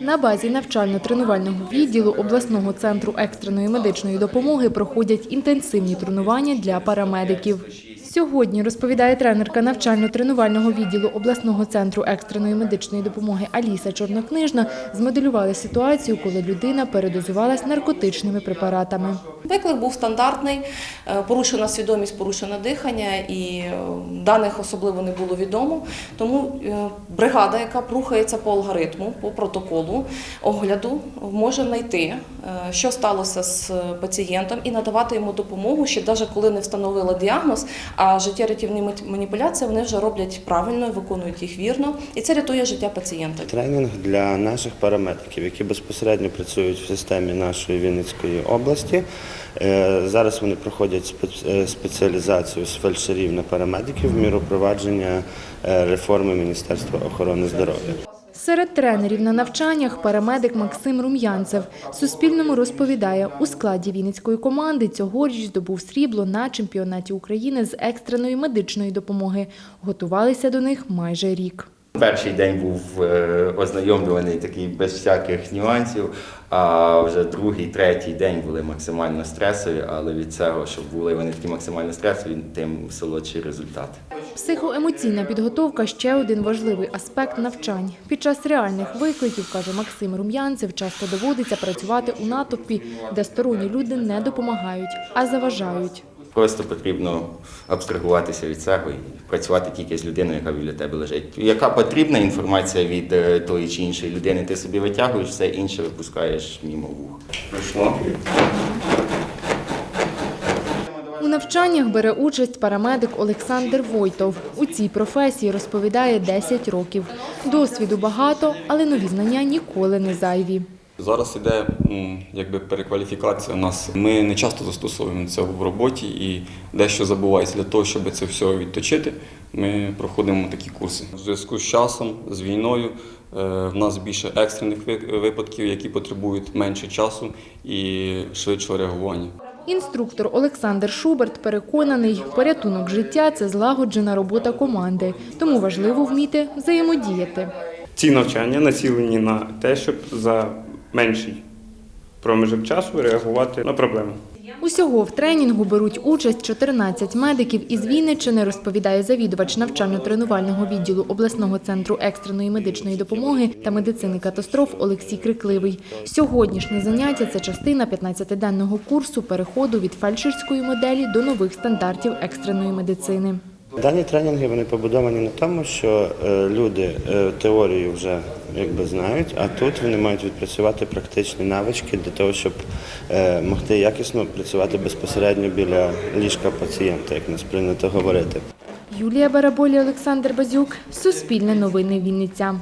На базі навчально-тренувального відділу обласного центру екстреної медичної допомоги проходять інтенсивні тренування для парамедиків. Сьогодні, розповідає тренерка навчально-тренувального відділу обласного центру екстреної медичної допомоги Аліса Чорнокнижна, змоделювали ситуацію, коли людина передозувалась наркотичними препаратами. Виклик був стандартний, е, порушена свідомість, порушене дихання, і е, даних особливо не було відомо. Тому е, бригада, яка рухається по алгоритму, по протоколу огляду, може знайти, що сталося з пацієнтом, і надавати йому допомогу, ще навіть коли не встановила діагноз, а життєрятівні маніпуляції вони вже роблять правильно, виконують їх вірно, і це рятує життя пацієнта. Тренінг для наших парамедиків, які безпосередньо працюють в системі нашої Вінницької області. Е, Зараз вони проходять е, спеціалізацію з фельдшерів на парамедиків в міру провадження е, реформи Міністерства охорони здоров'я. Серед тренерів на навчаннях парамедик Максим Рум'янцев Суспільному розповідає, у складі Вінницької команди цьогоріч здобув срібло на чемпіонаті України з екстреної медичної допомоги. Готувалися до них майже рік. Перший день був е, ознайомлюваний такий без всяких нюансів, а вже другий, третій день були максимально стресові, але від цього, щоб були вони такі максимально стресові, тим солодші результати. Психоемоційна підготовка ще один важливий аспект навчань. Під час реальних викликів, каже Максим Рум'янцев, часто доводиться працювати у натовпі, де сторонні люди не допомагають, а заважають. Просто потрібно абстрагуватися від цього і працювати тільки з людиною, яка біля тебе лежить. Яка потрібна інформація від е, тої чи іншої людини, ти собі витягуєш, все інше випускаєш мімо вух. Пройшло. У навчаннях бере участь парамедик Олександр Войтов. У цій професії розповідає 10 років. Досвіду багато, але нові знання ніколи не зайві. Зараз іде якби перекваліфікація у нас. Ми не часто застосовуємо це в роботі і дещо забувається для того, щоб це все відточити. Ми проходимо такі курси. В зв'язку з часом, з війною, е, в нас більше екстрених ви- випадків, які потребують менше часу і швидшого реагування. Інструктор Олександр Шуберт переконаний, порятунок життя це злагоджена робота команди, тому важливо вміти взаємодіяти. Ці навчання націлені на те, щоб за менший проміжок часу реагувати на проблеми. Усього в тренінгу беруть участь 14 медиків із Вінниччини, розповідає завідувач навчально-тренувального відділу обласного центру екстреної медичної допомоги та медицини катастроф Олексій Крикливий. Сьогоднішнє заняття це частина 15-денного курсу переходу від фельдшерської моделі до нових стандартів екстреної медицини. Дані тренінги вони побудовані на тому, що е, люди е, теорію вже якби знають, а тут вони мають відпрацювати практичні навички для того, щоб е, могти якісно працювати безпосередньо біля ліжка пацієнта, як нас прийнято говорити. Юлія Бараболі, Олександр Базюк, Суспільне новини Вінниця.